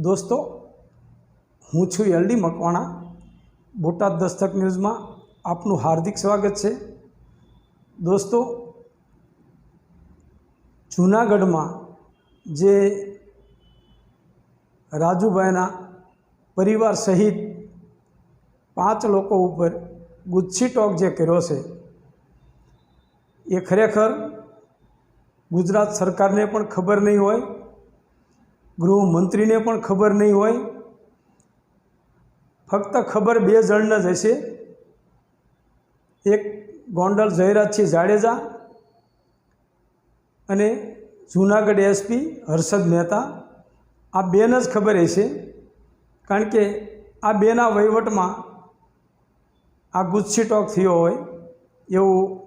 દોસ્તો, હું છું એલડી મકવાણા. બોટાદ દસ્તક ન્યૂઝમાં આપનું હાર્દિક સ્વાગત છે. દોસ્તો, જૂનાગઢમાં જે રાજુભાઈના પરિવાર સહિત પાંચ લોકો ઉપર ગુચ્છી ટોક જે કર્યો છે, એ ખરેખર ગુજરાત સરકારને પણ ખબર નહીં હોય. ગૃહમંત્રીને પણ ખબર નહીં હોય. ફક્ત ખબર બે જણને જ હશે. એક ગોંડલ જયરાજસિંહ જાડેજા અને જૂનાગઢ એસપી હર્ષદ મહેતા. આ બેને જ ખબર હશે. કારણ કે આ બેના વહીવટમાં આ ગુચ્છી ટોક થયો હોય એવું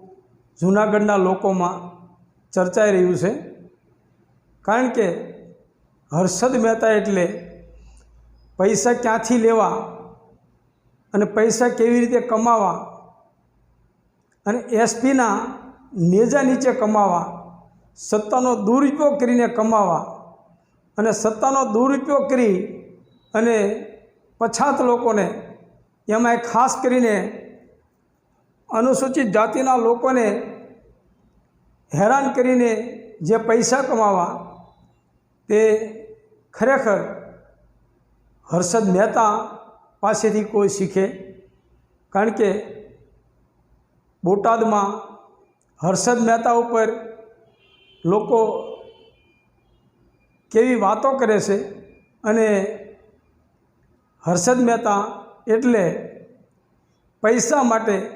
જૂનાગઢના લોકોમાં ચર્ચાઈ રહ્યું છે. કારણ કે હર્ષદ મહેતા એટલે પૈસા ક્યાંથી લેવા અને પૈસા કેવી રીતે કમાવા અને એસપીના નેજા નીચે કમાવા, સત્તાનો દુરુપયોગ કરીને કમાવા અને સત્તાનો દુરુપયોગ કરી અને પછાત લોકોને એમાંય ખાસ કરીને અનુસૂચિત જાતિના લોકોને હેરાન કરીને જે પૈસા કમાવા તે ખરેખર હર્ષદ મહેતા પાસેથી કોઈ શીખે? કારણ કે બોટાદમાં હર્ષદ મહેતા ઉપર લોકો કેવી વાતો કરે છે અને હર્ષદ મહેતા એટલે પૈસા માટે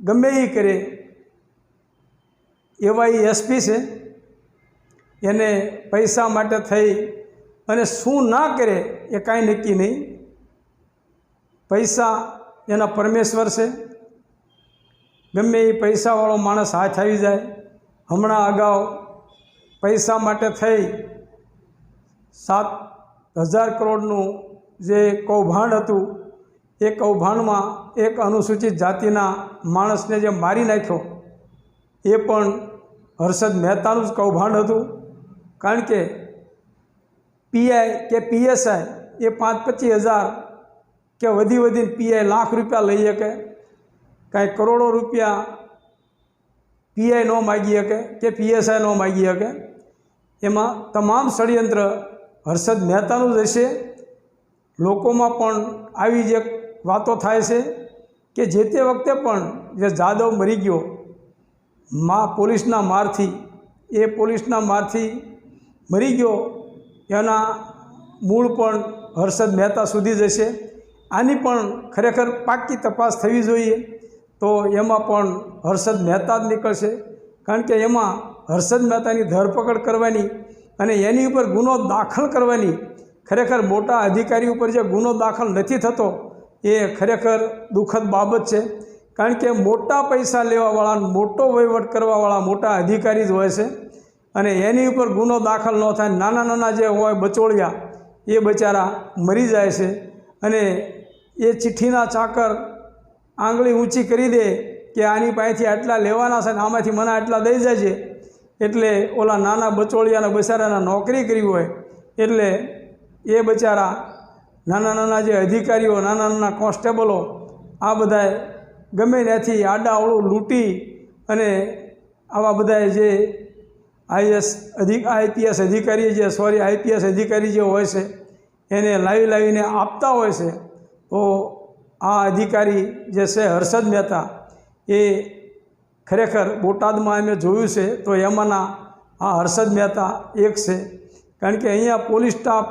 ગમે એ કરે એવા એ એસપી છે. એને પૈસા માટે થઈ અને શું ના કરે એ કાંઈ નક્કી નહીં. પૈસા એના પરમેશ્વર છે. ગમે એ પૈસાવાળો માણસ હાથ આવી જાય, હમણાં અગાઉ પૈસા માટે થઈ સાત હજાર કરોડનું જે કૌભાંડ હતું, એ કૌભાંડમાં એક અનુસૂચિત જાતિના માણસને જે મારી નાખ્યો, એ પણ હર્ષદ મહેતાનું જ કૌભાંડ હતું. કારણ કે પીઆઈ કે પીએસઆઈ એ પાંચ પચીસ હજાર કે વધી વધીને પીઆઈ લાખ રૂપિયા લઈ શકે, કાંઈ કરોડો રૂપિયા પીઆઈ ન માગી શકે કે પીએસઆઈ ન માગી શકે. એમાં તમામ ષડયંત્ર હર્ષદ મહેતાનું જ હશે. લોકોમાં પણ આવી જ એક વાતો થાય છે કે જે તે વખતે પણ જે જાદવ મરી ગયો, મા પોલીસના મારથી, એ પોલીસના મારથી મરી ગયો એના મૂળ પણ હર્ષદ મહેતા સુધી જશે. આની પણ ખરેખર પાકી તપાસ થવી જોઈએ તો એમાં પણ હર્ષદ મહેતા જ નીકળશે. કારણ કે એમાં હર્ષદ મહેતાની ધરપકડ કરવાની અને એની ઉપર ગુનો દાખલ કરવાની ખરેખર મોટા અધિકારી ઉપર જે ગુનો દાખલ નથી થતો એ ખરેખર દુઃખદ બાબત છે. કારણ કે મોટા પૈસા લેવાવાળા, મોટો વહીવટ કરવાવાળા મોટા અધિકારી જ હોય છે. અને એની ઉપર ગુનો દાખલ ન થાય, નાના નાના જે હોય બચોળિયા, એ બચારા મરી જાય છે. અને એ ચિઠ્ઠીના ચાકર આંગળી ઊંચી કરી દે કે આની પાસેથી આટલા લેવાના છે ને આમાંથી મને આટલા દઈ જાય છે એટલે ઓલા નાના બચોળિયાના બચારાના નોકરી કરી હોય, એટલે એ બચારા નાના નાના જે અધિકારીઓ, નાના નાના કોન્સ્ટેબલો, આ બધાએ ગમે ત્યાંથી આડાઅવળું લૂંટી અને આવા બધાએ જે આઈએસ અધિક આઈપીએસ અધિકારી જે, સોરી, આઈપીએસ અધિકારી જે હોય છે, એને લાવી લાવીને આપતા હોય છે, તો આ અધિકારી જે છે હર્ષદ મહેતા, એ ખરેખર બોટાદમાં અમે જોયું છે, તો એમાંના આ હર્ષદ મહેતા એક છે. કારણ કે અહીંયા પોલીસ સ્ટાફ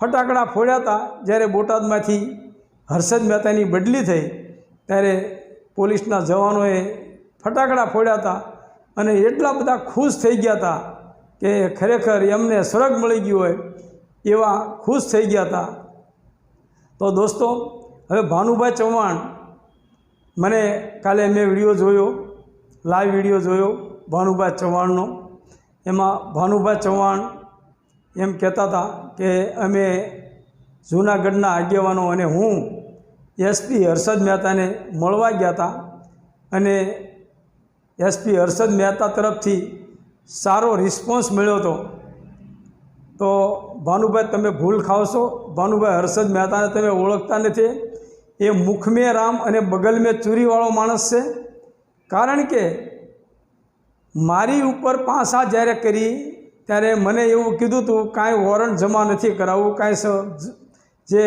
ફટાકડા ફોડ્યા હતા, જ્યારે બોટાદમાંથી હર્ષદ મહેતાની બદલી થઈ, ત્યારે પોલીસના જવાનોએ ફટાકડા ફોડ્યા હતા. અને એટલા બધા ખુશ થઈ ગયા હતા કે ખરેખર એમને સ્વર્ગ મળી ગયું હોય એવા ખુશ થઈ ગયા હતા. તો દોસ્તો, હવે ભાનુભાઈ ચૌહાણ, મને કાલે મેં વીડિયો જોયો, લાઈવ વીડિયો જોયો ભાનુભાઈ ચૌહાણનો. એમાં ભાનુભાઈ ચૌહાણ એમ કહેતા હતા કે અમે જૂનાગઢના આગેવાનો અને હું એસપી હર્ષદ મહેતાને મળવા ગયા હતા અને એસપી હર્ષદ મહેતા તરફથી સારો રિસ્પોન્સ મળ્યો હતો. તો ભાનુભાઈ તમે ભૂલ ખાવશો. ભાનુભાઈ હર્ષદ મહેતાને તમે ઓળખતા નથી. એ મુખ રામ અને બગલ મેં ચૂરીવાળો માણસ છે. કારણ કે મારી ઉપર પાસા જ્યારે કરી, ત્યારે મને એવું કીધું હતું કાંઈ વોરંટ જમા નથી કરાવવું, કાંઈ જે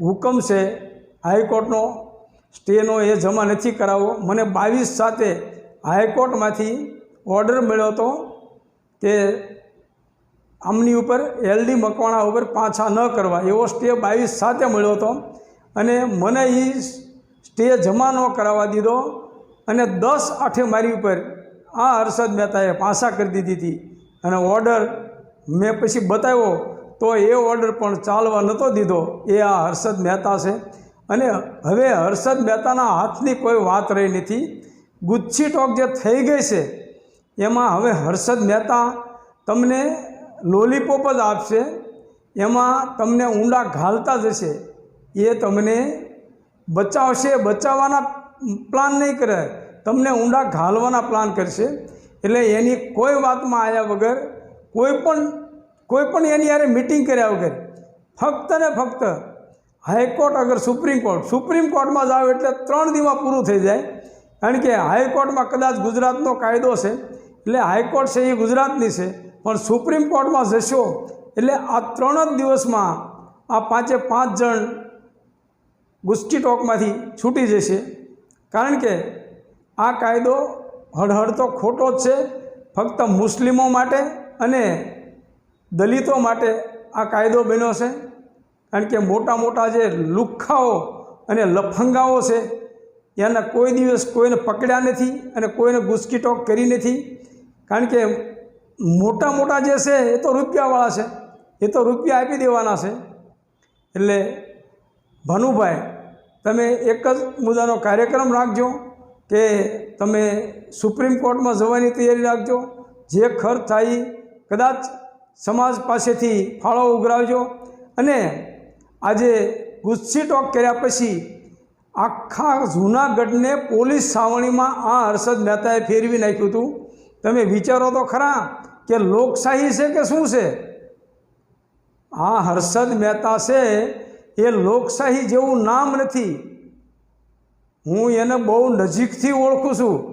હુકમ છે, હાઈકોર્ટનો, સ્ટેનો એ જમા નથી કરાવવો. મને બાવીસ સાથે હાઈકોર્ટમાંથી ઓર્ડર મળ્યો હતો કે આમની ઉપર એલડી મકવાણા ઉપર પાછા ન કરવા. એવો સ્ટે બાવીસ સાથે મળ્યો હતો અને મને એ સ્ટે જમા ન કરાવવા દીધો અને દસ આઠે મારી ઉપર આ હર્ષદ મહેતાએ પાછા કરી દીધી હતી. અને ઓર્ડર મેં પછી બતાવ્યો તો એ ઓર્ડર પણ ચાલવા નહોતો દીધો. એ આ હર્ષદ મહેતા છે. અને હવે હર્ષદ મહેતાના હાથની કોઈ વાત રહી નથી. ગુચ્છી ટોક જે થઈ ગઈ છે, એમાં હવે હર્ષદ મહેતા તમને લોલીપોપ જ આપશે, એમાં તમને ઊંડા ઘાલતા જશે, એ તમને બચાવશે, બચાવવાના પ્લાન નહીં કરે, તમને ઊંડા ઘાલવાના પ્લાન કરશે. એટલે એની કોઈ વાતમાં આવ્યા વગર, કોઈ પણ કોઈ પણ એની યારે મિટિંગ કર્યા વગર, ફક્ત ને ફક્ત હાઈકોર્ટ, અગર સુપ્રીમ કોર્ટ, સુપ્રીમ કોર્ટમાં જાઓ એટલે ત્રણ દિવસમાં પૂરું થઈ જાય. કારણ કે હાઈકોર્ટમાં કદાચ ગુજરાતનો કાયદો છે, એટલે હાઈકોર્ટ છે એ ગુજરાતની છે, પણ સુપ્રીમ કોર્ટમાં જશો, એટલે આ ત્રણ જ દિવસમાં આ પાંચે પાંચ જણ ગુસ્ટી ટોકમાંથી છૂટી જશે. કારણ કે આ કાયદો હળહળ તો ખોટો જ છે, ફક્ત મુસ્લિમો માટે અને દલિતો માટે આ કાયદો બન્યો છે. કારણ કે મોટા મોટા જે લુખ્ખાઓ અને લફંગાઓ છે એના કોઈ દિવસ કોઈને પકડ્યા નથી અને કોઈને ગુસ્કી ટોક કરી નથી. કારણ કે મોટા મોટા જે છે એ તો રૂપિયાવાળા છે. એ તો રૂપિયા આપી દેવાના છે. એટલે ભાનુભાઈ, તમે એક જ મુદ્દાનો કાર્યક્રમ રાખજો કે તમે સુપ્રીમ કોર્ટમાં જવાની તૈયારી રાખજો. જે ખર્ચ થાય કદાચ સમાજ પાસેથી ફાળો ઉઘરાવજો. અને આજે ગુસ્સી ટોક કર્યા પછી આખા જૂનાગઢને પોલીસ છાવણીમાં આ હર્ષદ મહેતાએ ફેરવી નાખ્યું હતું. તમે વિચારો તો ખરા કે લોકશાહી છે કે શું છે? આ હર્ષદ મહેતા છે એ લોકશાહી જેવું નામ નથી. હું એને બહુ નજીકથી ઓળખું છું.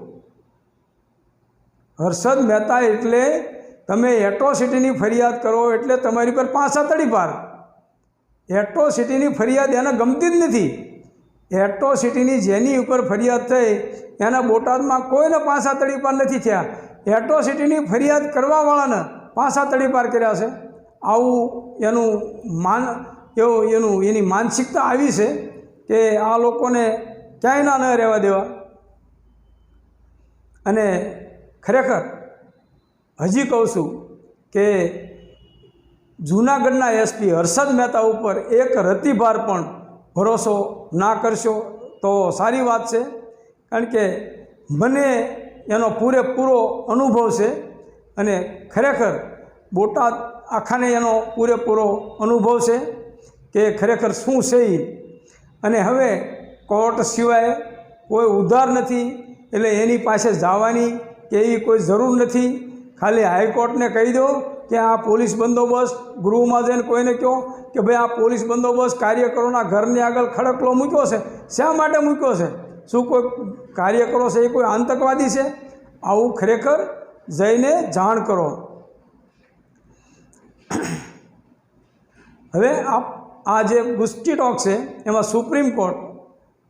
હર્ષદ મહેતા એટલે તમે એટ્રોસિટીની ફરિયાદ કરો એટલે તમારી પર પાસા તડી પાર. એટ્રોસિટીની ફરિયાદ એને ગમતી જ નથી. એટ્રોસિટીની જેની ઉપર ફરિયાદ થઈ, એના બોટાદમાં કોઈને પાસા તળીપાર નથી થયા. એટ્રોસિટીની ફરિયાદ કરવાવાળાને પાસા તળીપાર કર્યા છે. આવું એનું માન, એવું એનું, એની માનસિકતા આવી છે કે આ લોકોને ક્યાંય ના ન રહેવા દેવા. અને ખરેખર હજી કહું છું કે જૂનાગઢના એસપી હર્ષદ મહેતા ઉપર એક રતિભાર પણ ભરોસો ના કરશો તો સારી વાત છે. કારણ કે મને એનો પૂરેપૂરો અનુભવ છે અને ખરેખર બોટાદ આખાને એનો પૂરેપૂરો અનુભવ છે કે ખરેખર શું છે એ અને હવે કોર્ટ સિવાય કોઈ ઉધાર નથી, એટલે એની પાસે જવાની કે એવી કોઈ જરૂર નથી. ખાલી હાઈકોર્ટને કહી દો કે આ પોલીસ બંદોબસ્ત, ગૃહમાં જઈને કોઈને કહો કે ભાઈ આ પોલીસ બંદોબસ્ત કાર્યકરોના ઘરની આગળ ખડકલો મૂક્યો છે. શા માટે મૂક્યો છે? શું કોઈ કાર્યકરો છે એ કોઈ આતંકવાદી છે? આવું ખરેખર જઈને જાણ કરો. હવે આ આ જે ગુસ્ટી ટોક છે એમાં સુપ્રીમ કોર્ટ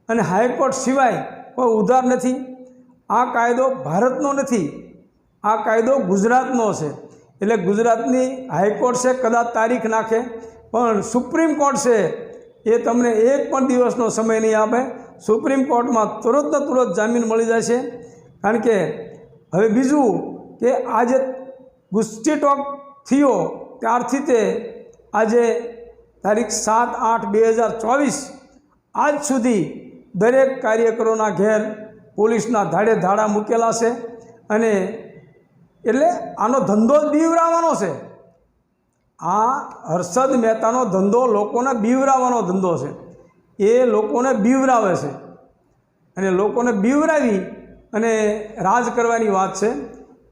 અને હાઈકોર્ટ સિવાય કોઈ ઉધાર નથી. આ કાયદો ભારતનો નથી. આ કાયદો ગુજરાતનો છે. એટલે ગુજરાતની હાઈકોર્ટ છે, કદાચ તારીખ નાખે. પણ સુપ્રીમ કોર્ટ છે, એ તમને એક પણ દિવસનો સમય નહીં આપે. સુપ્રીમ કોર્ટમાં તુરંત તુરંત જામીન મળી જાય છે. કારણ કે હવે બીજું કે આ જે ટોક થયો, ત્યારથી તે આજે તારીખ સાત આઠ બે હજાર ચોવીસ, આજ સુધી દરેક કાર્યકરોના ઘેર પોલીસના ધાડે ધાડા મૂકેલા છે. અને એટલે આનો ધંધો જ બીવરાવાનો છે. આ હર્ષદ મહેતાનો ધંધો લોકોને બીવરાવાનો ધંધો છે. એ લોકોને બીવરાવે છે. અને લોકોને બીવરાવી અને રાજ કરવાની વાત છે.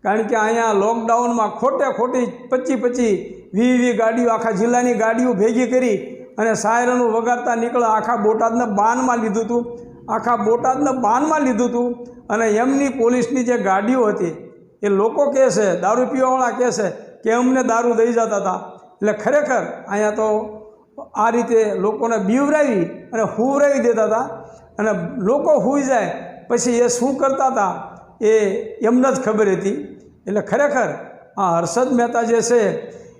કારણ કે અહીંયા લોકડાઉનમાં ખોટે ખોટી પચી પચી વી વી ગાડીઓ, આખા જિલ્લાની ગાડીઓ ભેગી કરી અને સાયરનું વગાડતા નીકળે આખા બોટાદને બાનમાં લીધું હતું. આખા બોટાદને બાનમાં લીધું હતું. અને એમની પોલીસની જે ગાડીઓ હતી એ લોકો કહે છે, દારૂ પીવાવાળા કહે છે કે અમને દારૂ દઈ જતા હતા. એટલે ખરેખર અહીંયા તો આ રીતે લોકોને બીવરાવી અને હુવરાવી દેતા હતા. અને લોકો હુઈ જાય, પછી એ શું કરતા હતા એ એમને જ ખબર હતી. એટલે ખરેખર આ હર્ષદ મહેતા જે છે,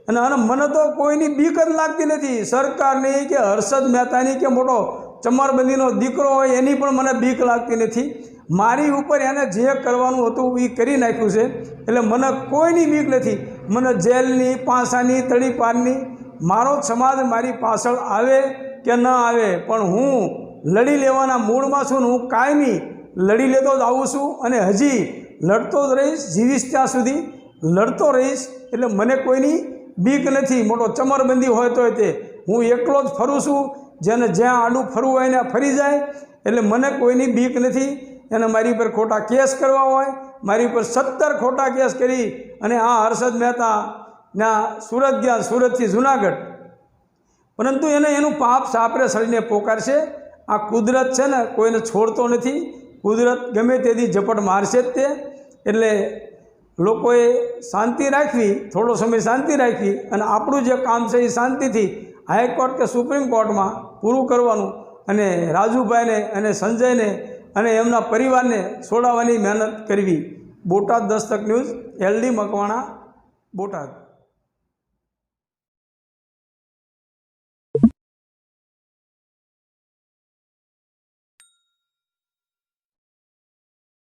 અને અને મને તો કોઈની બીક જ લાગતી નથી. સરકારની કે હર્ષદ મહેતાની કે મોટો ચમારબંધીનો દીકરો હોય એની પણ મને બીક લાગતી નથી. મારી ઉપર એને જે કરવાનું હતું એ કરી નાખ્યું છે. એટલે મને કોઈની બીક નથી. મને જેલની, પાસાની તળીપારની મારો સમાજ મારી પાછળ આવે કે ન આવે, પણ હું લડી લેવાના મૂળમાં છું ને હું કાયમી લડી લેતો જ આવું છું અને હજી લડતો જ રહીશ, જીવીશ ત્યાં સુધી. લડતો રહીશ, એટલે મને કોઈની બીક નથી. મોટો ચમરબંધી હોય તોય તે. હું એકલો જ ફરું છું. જેને જ્યાં આડું ફરવું હોય ને ફરી જાય. એટલે મને કોઈની બીક નથી. એને મારી પર ખોટા કેસ કરવા હોય, મારી પર સત્તર ખોટા કેસ કરી અને આ હર્ષદ મહેતા ના સુરત ગયા, સુરતથી જુનાગઢ. પરંતુ એને એનું પાપ સાપરે સળીને પોકારશે. આ કુદરત છે ને, કોઈને છોડતો નથી. કુદરત ગમે તેથી ઝપટ મારશે જ તે. એટલે લોકોએ શાંતિ રાખવી, થોડો સમય શાંતિ રાખવી અને આપણું જે કામ છે એ શાંતિથી હાઈકોર્ટ કે સુપ્રીમ કોર્ટમાં પૂરું કરવાનું અને રાજુભાઈને અને સંજયને અને એમના પરિવારને છોડાવવાની મહેનત કરવી. Botad દસ્તક news LD Makwana Botad.